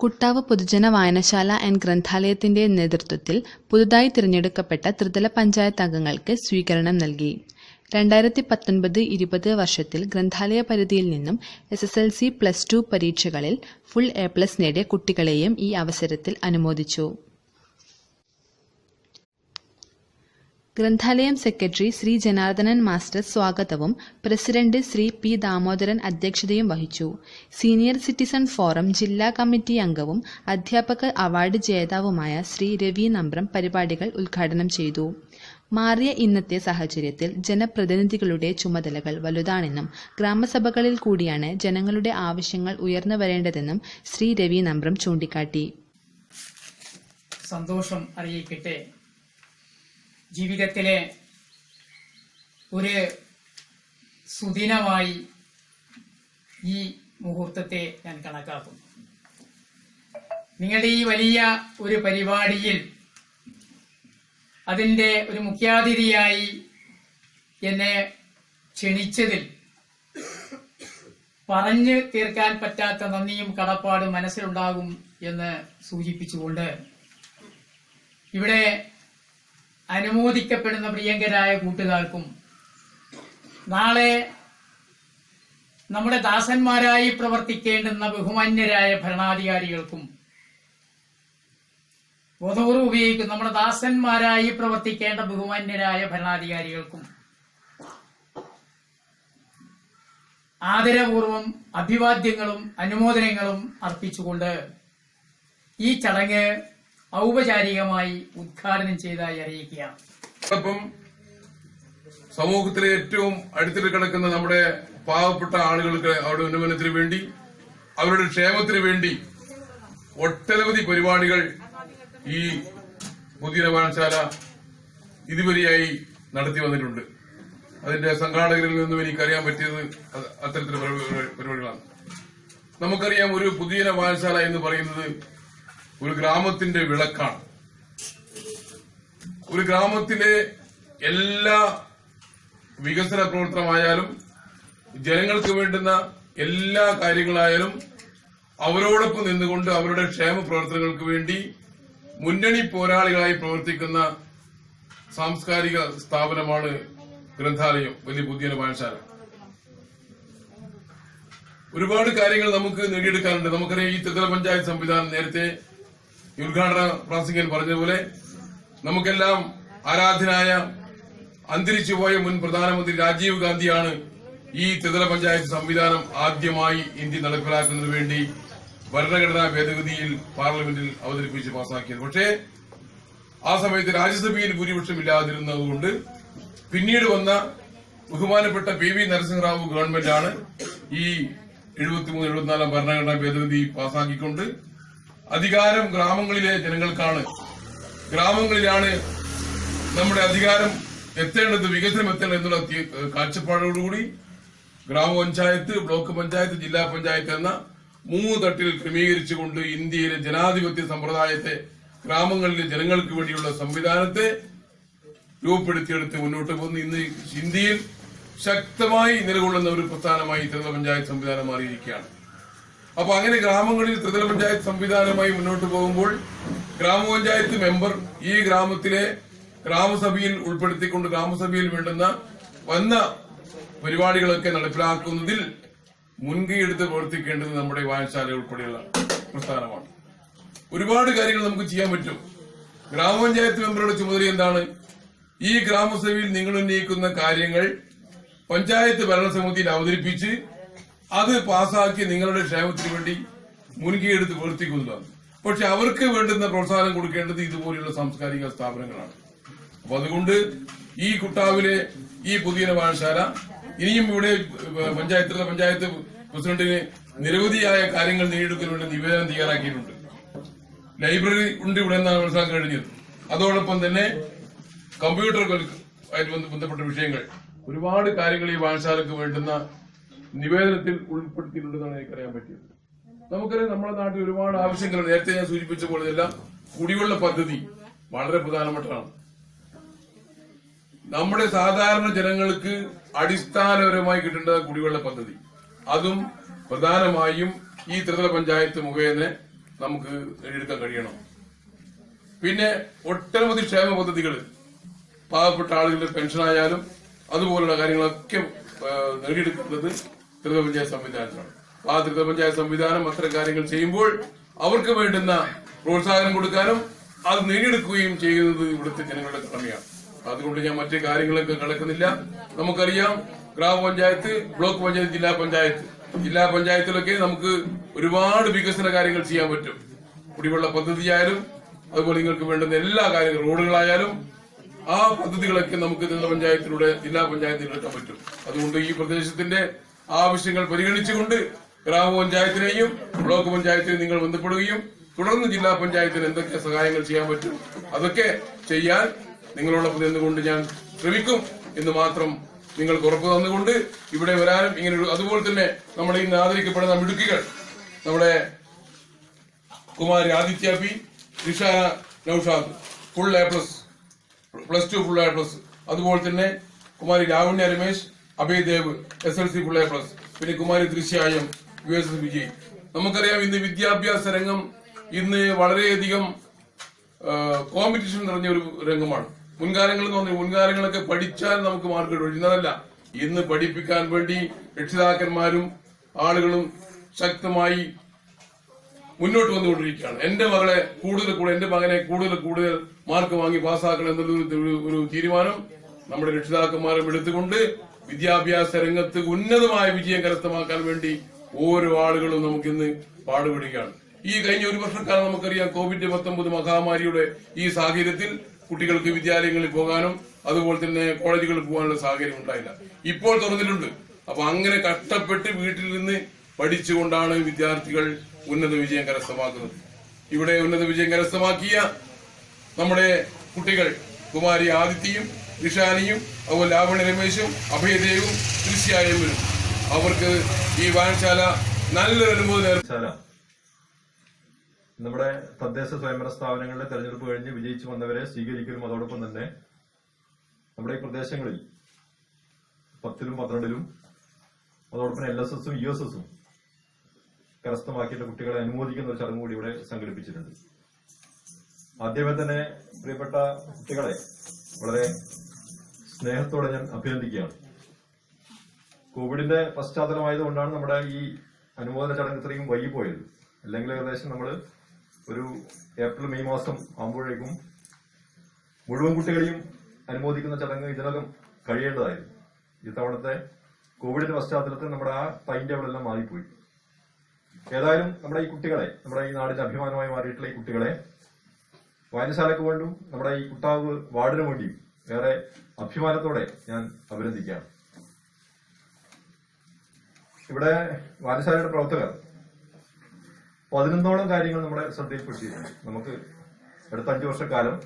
കുട്ടാവ് പൊതുജന വായനശാല ആൻഡ് ഗ്രന്ഥാലയത്തിന്റെ നേതൃത്വത്തിൽ പുതുതായി തിരഞ്ഞെടുക്കപ്പെട്ട ത്രിതല പഞ്ചായത്ത് അംഗങ്ങൾക്ക് സ്വീകരണം നൽകി. രണ്ടായിരത്തി പത്തൊൻപത് ഇരുപത് വർഷത്തിൽ ഗ്രന്ഥാലയ പരിധിയിൽ നിന്നും S S L C plus two പരീക്ഷകളിൽ ഫുൾ എ പ്ലസ് നേടിയ കുട്ടികളെയും ഈ അവസരത്തിൽ അനുമോദിച്ചു. ഗ്രന്ഥാലയം സെക്രട്ടറി ശ്രീ ജനാർദ്ദനൻ മാസ്റ്റർ സ്വാഗതവും പ്രസിഡന്റ് ശ്രീ പി ദാമോദരൻ അധ്യക്ഷതയും വഹിച്ചു. സീനിയർ സിറ്റിസൺ ഫോറം ജില്ലാ കമ്മിറ്റി അംഗവും അധ്യാപക അവാർഡ് ജേതാവുമായ ശ്രീ രവി നമ്പ്രം പരിപാടികൾ ഉദ്ഘാടനം ചെയ്തു. മാറിയ ഇന്നത്തെ സാഹചര്യത്തിൽ ജനപ്രതിനിധികളുടെ ചുമതലകൾ വലുതാണെന്നും ഗ്രാമസഭകളിൽ കൂടിയാണ് ജനങ്ങളുടെ ആവശ്യങ്ങൾ ഉയർന്നു വരേണ്ടതെന്നും ശ്രീ രവി നമ്പ്രം ചൂണ്ടിക്കാട്ടി. സന്തോഷം അറിയിക്കട്ടെ. ജീവിതത്തിലെ ഒരു സുദിനമായി ഈ മുഹൂർത്തത്തെ ഞാൻ കണക്കാക്കുന്നു. നിങ്ങളുടെ ഈ വലിയ ഒരു പരിപാടിയിൽ അതിന്റെ ഒരു മുഖ്യാതിഥിയായി എന്നെ ക്ഷണിച്ചതിൽ പറഞ്ഞു തീർക്കാൻ പറ്റാത്ത നന്ദിയും കടപ്പാടും മനസ്സിലുണ്ടാകും എന്ന് സൂചിപ്പിച്ചുകൊണ്ട് ഇവിടെ അനുമോദിക്കപ്പെടുന്ന പ്രിയങ്കരായ കൂട്ടുകാർക്കും നാളെ നമ്മുടെ ദാസന്മാരായി പ്രവർത്തിക്കേണ്ടുന്ന ബഹുമാന്യരായ ഭരണാധികാരികൾക്കും ബോധപൂർവം ഉപയോഗിക്കും നമ്മുടെ ദാസന്മാരായി പ്രവർത്തിക്കേണ്ട ബഹുമാന്യരായ ഭരണാധികാരികൾക്കും ആദരപൂർവം അഭിവാദ്യങ്ങളും അനുമോദനങ്ങളും അർപ്പിച്ചുകൊണ്ട് ഈ ചടങ്ങ് ഔപചാരികമായി ഉദ്ഘാടനം ചെയ്തതായി അറിയിക്കുകയാണ് സമൂഹത്തിലെ ഏറ്റവും അടുത്തിൽ കിടക്കുന്ന നമ്മുടെ പാവപ്പെട്ട ആളുകൾക്ക് അവരുടെ ഉന്നമനത്തിന് വേണ്ടി അവരുടെ ക്ഷേമത്തിന് വേണ്ടി ഒട്ടനവധി പരിപാടികൾ ഈ പുതിയ വായനശാല ഇതുവരെയായി നടത്തി വന്നിട്ടുണ്ട്. അതിന്റെ സംഘാടകരിൽ നിന്നും എനിക്കറിയാൻ പറ്റിയത് അത് അത്തരത്തിലുള്ള പരിപാടികളാണ്. നമുക്കറിയാം ഒരു പുതിയ വായനശാല എന്ന് പറയുന്നത് ഒരു ഗ്രാമത്തിന്റെ വിളക്കാണ്. ഒരു ഗ്രാമത്തിലെ എല്ലാ വികസന പ്രവർത്തനമായാലും ജനങ്ങൾക്ക് വേണ്ടുന്ന എല്ലാ കാര്യങ്ങളായാലും അവരോടൊപ്പം നിന്നുകൊണ്ട് അവരുടെ ക്ഷേമ പ്രവർത്തനങ്ങൾക്ക് വേണ്ടി മുന്നണി പോരാളികളായി പ്രവർത്തിക്കുന്ന സാംസ്കാരിക സ്ഥാപനമാണ് ഗ്രന്ഥാലയം വലിയ പുതിയ വായനശാല. ഒരുപാട് കാര്യങ്ങൾ നമുക്ക് നേടിയെടുക്കാനുണ്ട്. നമുക്കറിയാം ഈ ത്രിതല പഞ്ചായത്ത് സംവിധാനം നേരത്തെ ഉദ്ഘാടന പ്രാസംഗികൻ പറഞ്ഞതുപോലെ നമുക്കെല്ലാം ആരാധനായ അന്തരിച്ചുപോയ മുൻ പ്രധാനമന്ത്രി രാജീവ് ഗാന്ധിയാണ് ഈ ത്രിതല പഞ്ചായത്ത് സംവിധാനം ആദ്യമായി ഇന്ത്യ നടപ്പിലാക്കുന്നതിനു വേണ്ടി ഭരണഘടനാ ഭേദഗതിയിൽ പാർലമെന്റിൽ അവതരിപ്പിച്ച് പാസാക്കിയത്. പക്ഷേ ആ സമയത്ത് രാജ്യസഭയിൽ ഭൂരിപക്ഷം ഇല്ലാതിരുന്നതുകൊണ്ട് പിന്നീട് വന്ന ബഹുമാനപ്പെട്ട പി വി നരസിംഹറാവു ഗവൺമെന്റാണ് ഈ എഴുപത്തിമൂന്ന് എഴുപത്തിനാലാം ഭരണഘടനാ ഭേദഗതി പാസാക്കിക്കൊണ്ട് അധികാരം ഗ്രാമങ്ങളിലെ ജനങ്ങൾക്കാണ്. ഗ്രാമങ്ങളിലാണ് നമ്മുടെ അധികാരം എത്തേണ്ടത് വികസനം എത്തേണ്ടത് എന്നുള്ള കാഴ്ചപ്പാടോടുകൂടി ഗ്രാമപഞ്ചായത്ത് ബ്ലോക്ക് പഞ്ചായത്ത് ജില്ലാ പഞ്ചായത്ത് എന്ന മൂന്ന് തട്ടിൽ ക്രമീകരിച്ചുകൊണ്ട് ഇന്ത്യയിലെ ജനാധിപത്യ സമ്പ്രദായത്തെ ഗ്രാമങ്ങളിലെ ജനങ്ങൾക്ക് വേണ്ടിയുള്ള സംവിധാനത്തെ രൂപപ്പെടുത്തിയെടുത്ത് മുന്നോട്ട് പോകുന്നു. ഇന്ന് ഇന്ത്യയിൽ ശക്തമായി നിലകൊള്ളുന്ന ഒരു പ്രസ്ഥാനമായി ത്രിതല പഞ്ചായത്ത് സംവിധാനം മാറിയിരിക്കുകയാണ്. അപ്പൊ അങ്ങനെ ഗ്രാമങ്ങളിൽ ത്രിതല പഞ്ചായത്ത് സംവിധാനമായി മുന്നോട്ട് പോകുമ്പോൾ ഗ്രാമപഞ്ചായത്ത് മെമ്പർ ഈ ഗ്രാമത്തിലെ ഗ്രാമസഭയിൽ ഉൾപ്പെടുത്തിക്കൊണ്ട് ഗ്രാമസഭയിൽ വേണ്ടുന്ന വന്ന പരിപാടികളൊക്കെ നടപ്പിലാക്കുന്നതിൽ മുൻകൈയെടുത്ത് പ്രവർത്തിക്കേണ്ടത് നമ്മുടെ വായനശാല ഉൾപ്പെടെയുള്ള പ്രസ്ഥാനമാണ്. ഒരുപാട് കാര്യങ്ങൾ നമുക്ക് ചെയ്യാൻ പറ്റും. ഗ്രാമപഞ്ചായത്ത് മെമ്പറുടെ ചുമതല എന്താണ്? ഈ ഗ്രാമസഭയിൽ നിങ്ങൾ ഉന്നയിക്കുന്ന കാര്യങ്ങൾ പഞ്ചായത്ത് ഭരണസമിതിയിൽ അവതരിപ്പിച്ച് അത് പാസാക്കി നിങ്ങളുടെ ക്ഷേമത്തിന് വേണ്ടി മുൻകൈയെടുത്ത് പ്രവർത്തിക്കുന്നതാണ് പക്ഷെ അവർക്ക് വേണ്ടുന്ന പ്രോത്സാഹനം കൊടുക്കേണ്ടത് ഇതുപോലെയുള്ള സാംസ്കാരിക സ്ഥാപനങ്ങളാണ്. അപ്പൊ അതുകൊണ്ട് ഈ കുട്ടാവിലെ ഈ പുതിയ വായനശാല ഇനിയും ഇവിടെ പഞ്ചായത്ത് പഞ്ചായത്ത് പ്രസിഡന്റിന് നിരവധിയായ കാര്യങ്ങൾ നേടിയെടുക്കാൻ വേണ്ടി നിവേദനം തയ്യാറാക്കിയിട്ടുണ്ട്. ലൈബ്രറി ഉണ്ട് ഇവിടെ നിന്നാണ് മനസ്സിലാക്കാൻ കഴിഞ്ഞത്. അതോടൊപ്പം തന്നെ കമ്പ്യൂട്ടറുകൾ ആയിട്ട് ബന്ധപ്പെട്ട വിഷയങ്ങൾ. ഒരുപാട് കാര്യങ്ങൾ ഈ വായനശാലക്ക് വേണ്ടുന്ന നിവേദനത്തിൽ ഉൾപ്പെടുത്തിയിട്ടുണ്ടെന്നാണ് എനിക്കറിയാൻ പറ്റിയത്. നമുക്കറിയാം നമ്മുടെ നാട്ടിൽ ഒരുപാട് ആവശ്യങ്ങൾ നേരത്തെ ഞാൻ സൂചിപ്പിച്ച പോലെ എല്ലാം കുടിവെള്ള പദ്ധതി വളരെ പ്രധാനപ്പെട്ടതാണ്. നമ്മുടെ സാധാരണ ജനങ്ങൾക്ക് അടിസ്ഥാനപരമായി കിട്ടേണ്ട കുടിവെള്ള പദ്ധതി. അതും പ്രധാനമായും ഈ ത്രിതല പഞ്ചായത്ത് മുഖേന നമുക്ക് നേടിയെടുക്കാൻ കഴിയണം. പിന്നെ ഒട്ടനവധി ക്ഷേമ പദ്ധതികൾ പാവപ്പെട്ട ആളുകളുടെ പെൻഷനായാലും അതുപോലുള്ള കാര്യങ്ങളൊക്കെ നേടിയെടുക്കുന്നത് ത്രിതല പഞ്ചായത്ത് സംവിധാനത്തിലാണ് അപ്പൊ ആ ത്രിതല പഞ്ചായത്ത് സംവിധാനം അത്തരം കാര്യങ്ങൾ ചെയ്യുമ്പോൾ അവർക്ക് വേണ്ടുന്ന പ്രോത്സാഹനം കൊടുക്കാനും അത് നേടിയെടുക്കുകയും ചെയ്യുന്നത് ഇവിടുത്തെ ജനങ്ങളുടെ കടമയാണ് അതുകൊണ്ട് ഞാൻ മറ്റു കാര്യങ്ങളൊക്കെ കിടക്കുന്നില്ല നമുക്കറിയാം ഗ്രാമപഞ്ചായത്ത് ബ്ലോക്ക് പഞ്ചായത്ത് ജില്ലാ പഞ്ചായത്ത്. ജില്ലാ പഞ്ചായത്തിലൊക്കെ നമുക്ക് ഒരുപാട് വികസന കാര്യങ്ങൾ ചെയ്യാൻ പറ്റും. കുടിവെള്ള പദ്ധതിയായാലും അതുപോലെ നിങ്ങൾക്ക് വേണ്ടുന്ന എല്ലാ കാര്യങ്ങളും റോഡുകളായാലും ആ പദ്ധതികളൊക്കെ നമുക്ക് ജില്ലാ പഞ്ചായത്തിലൂടെ ജില്ലാ പഞ്ചായത്തിൽ എടുക്കാൻ പറ്റും. അതുകൊണ്ട് ഈ പ്രദേശത്തിന്റെ ആവശ്യങ്ങൾ പരിഗണിച്ചുകൊണ്ട് ഗ്രാമപഞ്ചായത്തിനെയും ബ്ലോക്ക് പഞ്ചായത്തിനെയും നിങ്ങൾ ബന്ധപ്പെടുകയും തുടർന്ന് ജില്ലാ പഞ്ചായത്തിന് എന്തൊക്കെ സഹായങ്ങൾ ചെയ്യാൻ പറ്റും അതൊക്കെ ചെയ്യാൻ നിങ്ങളോടൊപ്പം നിന്നുകൊണ്ട് ഞാൻ ശ്രമിക്കും എന്ന് മാത്രം നിങ്ങൾക്ക് ഉറപ്പ് തന്നുകൊണ്ട് ഇവിടെ വരാനും ഇങ്ങനെ അതുപോലെ തന്നെ നമ്മുടെ ഇന്ന് ആദരിക്കപ്പെടുന്ന മിടുക്കികൾ നമ്മുടെ Kumari Aditya P Nishana Naushad full A plus plus two full A plus അതുപോലെ തന്നെ Kumari Lavanya Ramesh Abhayadev S L C full plus പിന്നെ കുമാരി ദൃശ്യായം യു എസ് എസ് വിജയ്. നമുക്കറിയാം ഇന്ന് വിദ്യാഭ്യാസ രംഗം ഇന്ന് വളരെയധികം കോമ്പറ്റീഷൻ നിറഞ്ഞ ഒരു രംഗമാണ്. മുൻകാലങ്ങൾ എന്ന് പറഞ്ഞാൽ മുൻകാലങ്ങളൊക്കെ പഠിച്ചാൽ നമുക്ക് മാർക്ക് കിട്ടും. ഇന്നതല്ല. ഇന്ന് പഠിപ്പിക്കാൻ വേണ്ടി രക്ഷിതാക്കന്മാരും ആളുകളും ശക്തമായി മുന്നോട്ട് വന്നുകൊണ്ടിരിക്കുകയാണ്. എന്റെ മകളെ കൂടുതൽ കൂടുതൽ എന്റെ മകനെ കൂടുതൽ കൂടുതൽ മാർക്ക് വാങ്ങി പാസ്സാക്കണം എന്നുള്ള ഒരു തീരുമാനം നമ്മുടെ രക്ഷിതാക്കന്മാരും എടുത്തുകൊണ്ട് വിദ്യാഭ്യാസ രംഗത്ത് ഉന്നതമായ വിജയം കരസ്ഥമാക്കാൻ വേണ്ടി ഓരോ ആളുകളും നമുക്കിന്ന് പാടുപെടുകയാണ്. ഈ കഴിഞ്ഞ ഒരു വർഷക്കാലം നമുക്കറിയാം കോവിഡ് പത്തൊമ്പത് മഹാമാരിയുടെ ഈ സാഹചര്യത്തിൽ കുട്ടികൾക്ക് വിദ്യാലയങ്ങളിൽ പോകാനും അതുപോലെ തന്നെ കോളേജുകളിൽ പോകാനുള്ള സാഹചര്യം ഉണ്ടായില്ല. ഇപ്പോൾ തുറന്നിട്ടുണ്ട്. അപ്പൊ അങ്ങനെ കഷ്ടപ്പെട്ട് വീട്ടിൽ നിന്ന് പഠിച്ചുകൊണ്ടാണ് വിദ്യാർത്ഥികൾ ഉന്നത വിജയം കരസ്ഥമാക്കുന്നത്. ഇവിടെ ഉന്നത വിജയം കരസ്ഥമാക്കിയ നമ്മുടെ കുട്ടികൾ കുമാരി ആദിത്യയും നിഷാനിയും അതുപോലെ ലാവണ്യ രമേശും അഭയദേവും തീർച്ചയായും വരും. അവർക്ക് ഈ വായനശാല നല്ലൊരു അനുഭവം നമ്മുടെ തദ്ദേശ സ്വയംഭരണ സ്ഥാപനങ്ങളിലെ തെരഞ്ഞെടുപ്പ് കഴിഞ്ഞ് വിജയിച്ചു വന്നവരെ സ്വീകരിക്കലും അതോടൊപ്പം തന്നെ നമ്മുടെ ഈ പ്രദേശങ്ങളിൽ പത്തിലും പന്ത്രണ്ടിലും അതോടൊപ്പം എൽ എസ് എസും യു എസ് എസും കരസ്ഥമാക്കിയിട്ട് കുട്ടികളെ അനുമോദിക്കുന്ന ഒരു ചടങ്ങ് കൂടി ഇവിടെ സംഘടിപ്പിച്ചിട്ടുണ്ട്. ആദ്യമേ തന്നെ പ്രിയപ്പെട്ട കുട്ടികളെ വളരെ സ്നേഹത്തോടെ ഞാൻ അഭിനന്ദിക്കുകയാണ്. കോവിഡിന്റെ പശ്ചാത്തലമായതുകൊണ്ടാണ് നമ്മുടെ ഈ അനുമോദന ചടങ്ങ് ഇത്രയും വൈകിപ്പോയത് അല്ലെങ്കിൽ ഏകദേശം നമ്മൾ ഒരു ഏപ്രിൽ മെയ് മാസം ആകുമ്പോഴേക്കും മുഴുവൻ കുട്ടികളെയും അനുമോദിക്കുന്ന ചടങ്ങ് ഇതിനകം കഴിയേണ്ടതായിരുന്നു. ഇത്തവണത്തെ കോവിഡിന്റെ പശ്ചാത്തലത്തിൽ നമ്മുടെ ആ ടൈം ടേബിൾ എല്ലാം മാറിപ്പോയി. ഏതായാലും നമ്മുടെ ഈ കുട്ടികളെ നമ്മുടെ ഈ നാടിന്റെ അഭിമാനമായി മാറിയിട്ടുള്ള ഈ കുട്ടികളെ വായനശാലയ്ക്ക് വേണ്ടും നമ്മുടെ ഈ കുട്ടാവ് വാർഡിന് വേണ്ടിയും ഏറെ അഭിമാനത്തോടെ ഞാൻ അഭിനന്ദിക്കുകയാണ് ഇവിടെ വായനശാലയുടെ പ്രവർത്തകർ പതിനൊന്നോളം കാര്യങ്ങൾ നമ്മുടെ ശ്രദ്ധയിൽപ്പെടുത്തിയിട്ടുണ്ട് നമുക്ക് അടുത്ത അഞ്ചു വർഷക്കാലം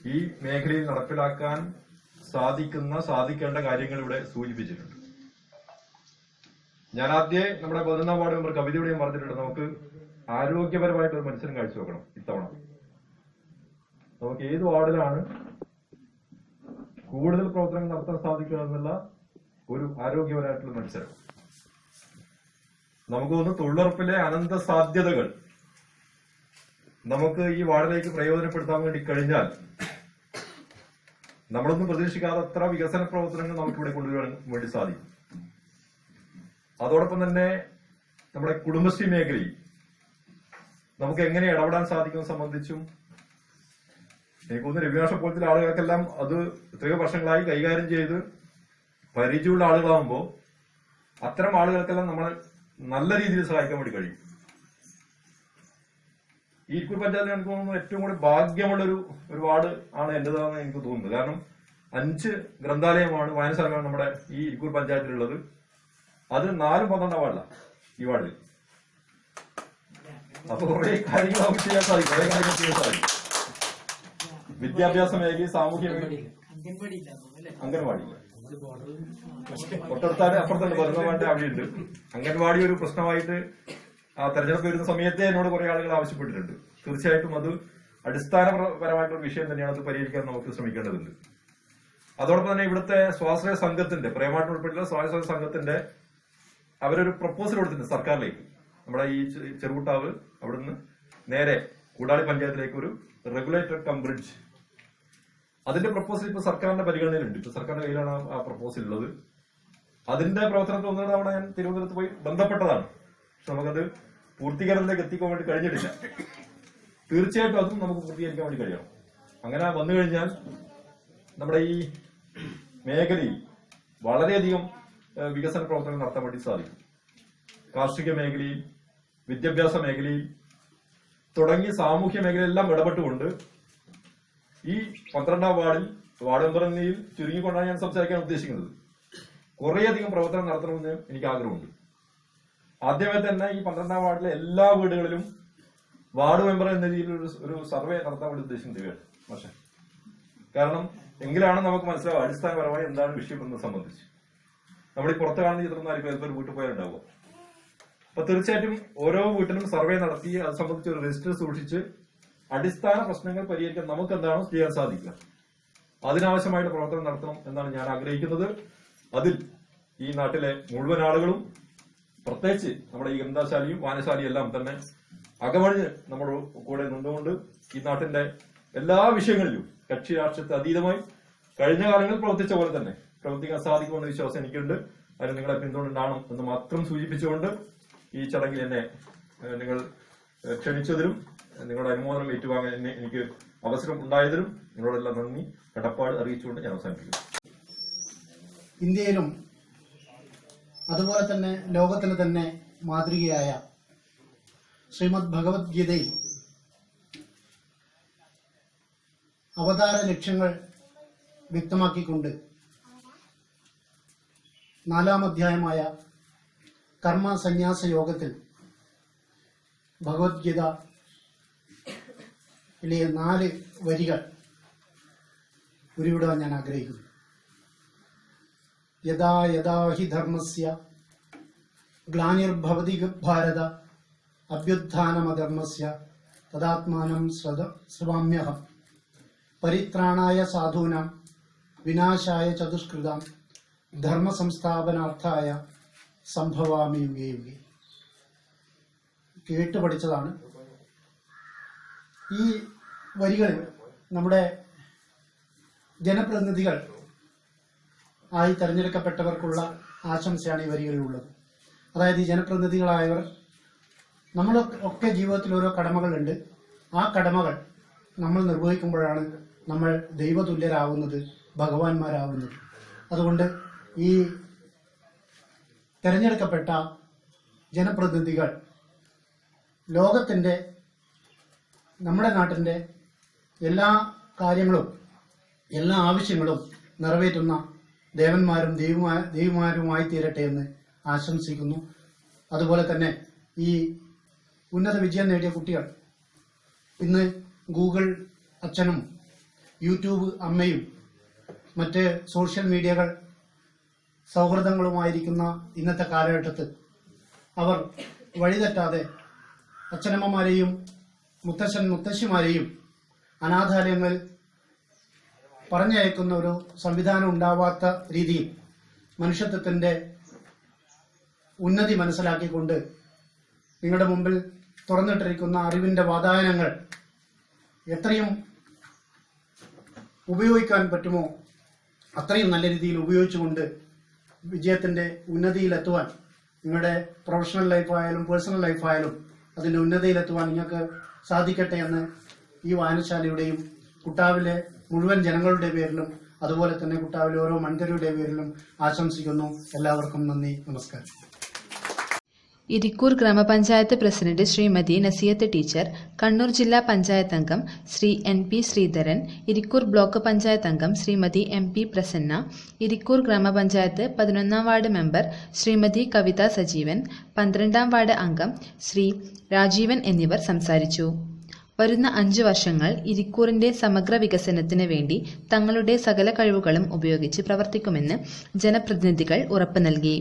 ഈ മേഖലയിൽ നടപ്പിലാക്കാൻ സാധിക്കുന്ന സാധിക്കേണ്ട കാര്യങ്ങൾ ഇവിടെ സൂചിപ്പിച്ചിട്ടുണ്ട്. ഞാൻ ആദ്യം നമ്മുടെ പതിനൊന്നാം വാർഡ് മെമ്പർ കവിതയോടെയും പറഞ്ഞിട്ടുണ്ട്. നമുക്ക് ആരോഗ്യപരമായിട്ട് ഒരു മത്സരം കാഴ്ചവെക്കണം ഇത്തവണ. നമുക്ക് ഏത് വാർഡിലാണ് കൂടുതൽ പ്രവർത്തനങ്ങൾ നടത്താൻ സാധിക്കുക എന്നുള്ള ഒരു ആരോഗ്യപരമായിട്ടുള്ള മത്സരം. നമുക്ക് തോന്നുന്നു തൊഴിലുറപ്പിലെ അനന്ത സാധ്യതകൾ നമുക്ക് ഈ വാർഡിലേക്ക് പ്രയോജനപ്പെടുത്താൻ വേണ്ടി കഴിഞ്ഞാൽ നമ്മളൊന്നും പ്രതീക്ഷിക്കാതെ അത്ര വികസന പ്രവർത്തനങ്ങൾ നമുക്ക് ഇവിടെ കൊണ്ടുവരാൻ വേണ്ടി സാധിക്കും. അതോടൊപ്പം തന്നെ നമ്മുടെ കുടുംബശ്രീ മേഖലയിൽ നമുക്ക് എങ്ങനെ ഇടപെടാൻ സാധിക്കും സംബന്ധിച്ചും എനിക്ക് തോന്നുന്നു രവിനാഷ പോലത്തെ ആളുകൾക്കെല്ലാം അത് എത്രയോ വർഷങ്ങളായി കൈകാര്യം ചെയ്ത് പരിചയമുള്ള ആളുകളാകുമ്പോൾ അത്തരം ആളുകൾക്കെല്ലാം നമ്മൾ നല്ല രീതിയിൽ സഹായിക്കാൻ വേണ്ടി കഴിയും. ഈ ഇരിക്കൂർ പഞ്ചായത്തിൽ എനിക്ക് തോന്നുന്നു ഏറ്റവും കൂടി ഭാഗ്യമുള്ളൊരു ഒരു വാർഡ് ആണ് എന്റേതാണെന്ന് എനിക്ക് തോന്നുന്നത് കാരണം അഞ്ച് ഗ്രന്ഥാലയമാണ് വായനശാലമാണ് നമ്മുടെ ഈ ഇരിക്കൂർ പഞ്ചായത്തിലുള്ളത്. അത് നാലും പന്ത്രണ്ടാം വാർഡില ഈ വാർഡിൽ. അപ്പൊ കുറെ കാര്യങ്ങൾ ചെയ്യാൻ സാധിക്കും. കുറെ കാര്യങ്ങൾ ചെയ്യാൻ സാധിക്കും. വിദ്യാഭ്യാസ മേഖലയിൽ സാമൂഹ്യ അംഗൻവാടി തൊട്ടടുത്താണ് അപ്പുറത്തുണ്ട് ഭരണമായിട്ട് അവിടെയുണ്ട്. അംഗൻവാടി ഒരു പ്രശ്നമായിട്ട് ആ തെരഞ്ഞെടുപ്പ് വരുന്ന സമയത്തെ എന്നോട് കുറെ ആളുകൾ ആവശ്യപ്പെട്ടിട്ടുണ്ട്. തീർച്ചയായിട്ടും അത് അടിസ്ഥാനപരമായിട്ടുള്ള വിഷയം തന്നെയാണ് അത് പരിഹരിക്കാൻ നമുക്ക് ശ്രമിക്കേണ്ടതുണ്ട്. അതോടൊപ്പം തന്നെ ഇവിടുത്തെ സ്വാശ്രയ സംഘത്തിന്റെ പ്രേമായിട്ട് ഉൾപ്പെട്ടുള്ള സ്വാശ്രയ സംഘത്തിന്റെ അവരൊരു പ്രപ്പോസൽ കൊടുത്തിട്ടുണ്ട് സർക്കാരിലേക്ക്. നമ്മുടെ ഈ ചെറുകുട്ടാവ് അവിടുന്ന് നേരെ കൂടാളി പഞ്ചായത്തിലേക്ക് ഒരു റെഗുലേറ്റഡ് കം ബ്രിഡ്ജ് അതിന്റെ പ്രപ്പോസൽ ഇപ്പൊ സർക്കാരിന്റെ പരിഗണനയിലുണ്ട്. ഇപ്പൊ സർക്കാരിന്റെ കയ്യിലാണ് ആ- പ്രപ്പോസൽ ഉള്ളത് അതിന്റെ പ്രവർത്തനത്തിൽ ഒന്നര തവണ ഞാൻ തിരുവനന്തപുരത്ത് പോയി ബന്ധപ്പെട്ടതാണ്. പക്ഷെ നമുക്കത് പൂർത്തീകരണത്തിലേക്ക് എത്തിക്കാൻ വേണ്ടി കഴിഞ്ഞിട്ടില്ല. തീർച്ചയായിട്ടും അതും നമുക്ക് പൂർത്തീകരിക്കാൻ വേണ്ടി കഴിയണം. അങ്ങനെ വന്നു കഴിഞ്ഞാൽ നമ്മുടെ ഈ മേഖലയിൽ വളരെയധികം വികസന പ്രവർത്തനങ്ങൾ നടത്താൻ വേണ്ടി സാധിക്കും. കാർഷിക മേഖലയിൽ വിദ്യാഭ്യാസ മേഖലയിൽ തുടങ്ങി സാമൂഹ്യ മേഖലയിലെല്ലാം ഇടപെട്ടുകൊണ്ട് ഈ പന്ത്രണ്ടാം വാർഡിൽ വാർഡ് മെമ്പർ എന്നതിൽ ചുരുങ്ങിക്കൊണ്ടാണ് ഞാൻ സംസാരിക്കാൻ ഉദ്ദേശിക്കുന്നത്. കുറേയധികം പ്രവർത്തനം നടത്തണമെന്ന് എനിക്ക് ആഗ്രഹമുണ്ട്. ആദ്യമേ തന്നെ ഈ പന്ത്രണ്ടാം വാർഡിലെ എല്ലാ വീടുകളിലും വാർഡ് മെമ്പർ എന്ന രീതിയിൽ ഒരു സർവേ നടത്താൻ വേണ്ടി ഉദ്ദേശിക്കുന്നത് പക്ഷേ കാരണം എങ്കിലാണ് നമുക്ക് മനസ്സിലാവുക അടിസ്ഥാനപരമായി എന്താണ് വിഷയം എന്ന് സംബന്ധിച്ച്. നമ്മൾ ഈ പുറത്ത് കാണുന്ന ചിത്രം ആയിരിക്കും ഒരു വീട്ടിൽ പോയാലുണ്ടാവുക അപ്പൊ തീർച്ചയായിട്ടും ഓരോ വീട്ടിലും സർവേ നടത്തി അത് സംബന്ധിച്ച് ഒരു രജിസ്റ്റർ സൂക്ഷിച്ച് അടിസ്ഥാന പ്രശ്നങ്ങൾ പരിഹരിക്കാൻ നമുക്ക് എന്താണോ ചെയ്യാൻ സാധിക്കുക? അതിനാവശ്യമായിട്ട് പ്രവർത്തനം നടത്തണം എന്നാണ് ഞാൻ ആഗ്രഹിക്കുന്നത്. അതിൽ ഈ നാട്ടിലെ മുഴുവൻ ആളുകളും പ്രത്യേകിച്ച് നമ്മുടെ ഈ ഗ്രന്ഥശാലയും വായനശാലയും എല്ലാം തന്നെ അകമഴിഞ്ഞ് നമ്മുടെ കൂടെ നിന്നുകൊണ്ട് ഈ നാട്ടിന്റെ എല്ലാ വിഷയങ്ങളിലും കക്ഷി രാഷ്ട്രീയത്തെ അതീതമായി കഴിഞ്ഞ കാലങ്ങളിൽ പ്രവർത്തിച്ച പോലെ തന്നെ പ്രവർത്തിക്കാൻ സാധിക്കുമെന്ന വിശ്വാസം എനിക്കുണ്ട്. അതിന് നിങ്ങളെ പിന്തുണ ഉണ്ടാവണം എന്ന് മാത്രം സൂചിപ്പിച്ചുകൊണ്ട് ഈ ചടങ്ങിൽ എന്നെ നിങ്ങൾ ക്ഷണിച്ചതിലും നിങ്ങളുടെ അനുമോദനം ഏറ്റുവാങ്ങാൻ എനിക്ക് അവസരം ഉണ്ടായതിലും നിങ്ങളോടെല്ലാം നന്ദി. കടപ്പാട് അറിയിച്ചുകൊണ്ട് ഞാൻ അവസാനിപ്പിക്കുന്നു. ഇന്ത്യയിലും അതുപോലെ തന്നെ ലോകത്തിന് തന്നെ മാതൃകയായ ശ്രീമദ് ഭഗവത്ഗീതയിൽ അവതാര ലക്ഷ്യങ്ങൾ വ്യക്തമാക്കിക്കൊണ്ട് നാലാം അധ്യായമായ കർമ്മ സന്യാസ യോഗത്തിൽ ഭഗവത്ഗീത നാല് വരികൾ ഉരുവിടാൻ ഞാൻ ആഗ്രഹിക്കുന്നു. യഥാ യഥാ ഹി ധർമ്മസ്യ ഗ്ലാനിർഭവതി ഭാരത അഭ്യുത്ഥാനമധർമ്മസ്യ തദാത്മാനം ശ്രദ ശ്രവാമ്യഹം പരിത്രാണായ സാധൂനാം വിനാശായ ചതുഷ്കൃതാം ധർമ്മ സംസ്ഥാപനാർത്ഥായ സംഭവാമി യുഗേ യുഗേ. കേട്ട് പഠിച്ചതാണ് ഈ വരികളിൽ നമ്മുടെ ജനപ്രതിനിധികൾ ആയി തെരഞ്ഞെടുക്കപ്പെട്ടവർക്കുള്ള ആശംസയാണ് ഈ വരികളിലുള്ളത്. അതായത് ഈ ജനപ്രതിനിധികളായവർ നമ്മളൊക്കെ ഒക്കെ ജീവിതത്തിൽ ഓരോ കടമകളുണ്ട്. ആ കടമകൾ നമ്മൾ നിർവഹിക്കുമ്പോഴാണ് നമ്മൾ ദൈവതുല്യരാകുന്നത് ഭഗവാന്മാരാകുന്നത്. അതുകൊണ്ട് ഈ തെരഞ്ഞെടുക്കപ്പെട്ട ജനപ്രതിനിധികൾ ലോകത്തിന്റെ നമ്മുടെ നാട്ടിന്റെ എല്ലാ കാര്യങ്ങളും എല്ലാ ആവശ്യങ്ങളും നിറവേറ്റുന്ന ദേവന്മാരും ദൈവമാ ദൈവമാരുമായി തീരട്ടെ എന്ന് ആശംസിക്കുന്നു. അതുപോലെ തന്നെ ഈ ഉന്നത വിജയം നേടിയ കുട്ടികൾ ഇന്ന് ഗൂഗിൾ അച്ഛനും യൂട്യൂബ് അമ്മയും മറ്റ് സോഷ്യൽ മീഡിയകൾ സൗഹൃദങ്ങളുമായിരിക്കുന്ന ഇന്നത്തെ കാലഘട്ടത്തിൽ അവർ വഴിതെറ്റാതെ അച്ഛനമ്മമാരെയും മുത്തശ്ശൻ മുത്തശ്ശിമാരെയും അനാഥാലയങ്ങൾ പറഞ്ഞയക്കുന്ന ഒരു സംവിധാനം ഉണ്ടാവാത്ത രീതിയിൽ മനുഷ്യത്വത്തിന്റെ ഉന്നതി മനസ്സിലാക്കിക്കൊണ്ട് നിങ്ങളുടെ മുമ്പിൽ തുറന്നിട്ടിരിക്കുന്ന അറിവിന്റെ വാതായനങ്ങൾ എത്രയും ഉപയോഗിക്കാൻ പറ്റുമോ അത്രയും നല്ല രീതിയിൽ ഉപയോഗിച്ചുകൊണ്ട് വിജയത്തിന്റെ ഉന്നതിയിലെത്തുവാൻ നിങ്ങളുടെ പ്രൊഫഷണൽ ലൈഫായാലും പേഴ്സണൽ ലൈഫായാലും അതിന്റെ ഉന്നതിയിലെത്തുവാൻ നിങ്ങൾക്ക് സാധിക്കട്ടെ എന്ന് ഈ വായനശാലയുടെയും കുട്ടാവിലെ മുഴുവൻ ജനങ്ങളുടെ പേരിലും അതുപോലെ തന്നെ കുട്ടാവിലെ ഓരോ മൺകരയുടെ പേരിലും ആശംസിക്കുന്നു. എല്ലാവർക്കും നന്ദി. നമസ്കാരം. ഇരിക്കൂർ ഗ്രാമപഞ്ചായത്ത് പ്രസിഡന്റ് ശ്രീമതി നസിയത്ത് ടീച്ചർ കണ്ണൂർ ജില്ലാ പഞ്ചായത്ത് അംഗം Shri N P Sreedharan Irikkur block panchayat അംഗം ശ്രീമതി എം പി പ്രസന്ന ഇരിക്കൂർ ഗ്രാമപഞ്ചായത്ത് പതിനൊന്നാം വാർഡ് മെമ്പർ ശ്രീമതി കവിത സജീവൻ പന്ത്രണ്ടാം വാർഡ് അംഗം ശ്രീ രാജീവൻ എന്നിവർ സംസാരിച്ചു. വരുന്ന അഞ്ചു വർഷങ്ങൾ ഇരിക്കൂറിന്റെ സമഗ്ര വികസനത്തിന് വേണ്ടി തങ്ങളുടെ സകല കഴിവുകളും ഉപയോഗിച്ച് പ്രവർത്തിക്കുമെന്ന് ജനപ്രതിനിധികൾ ഉറപ്പു നൽകി.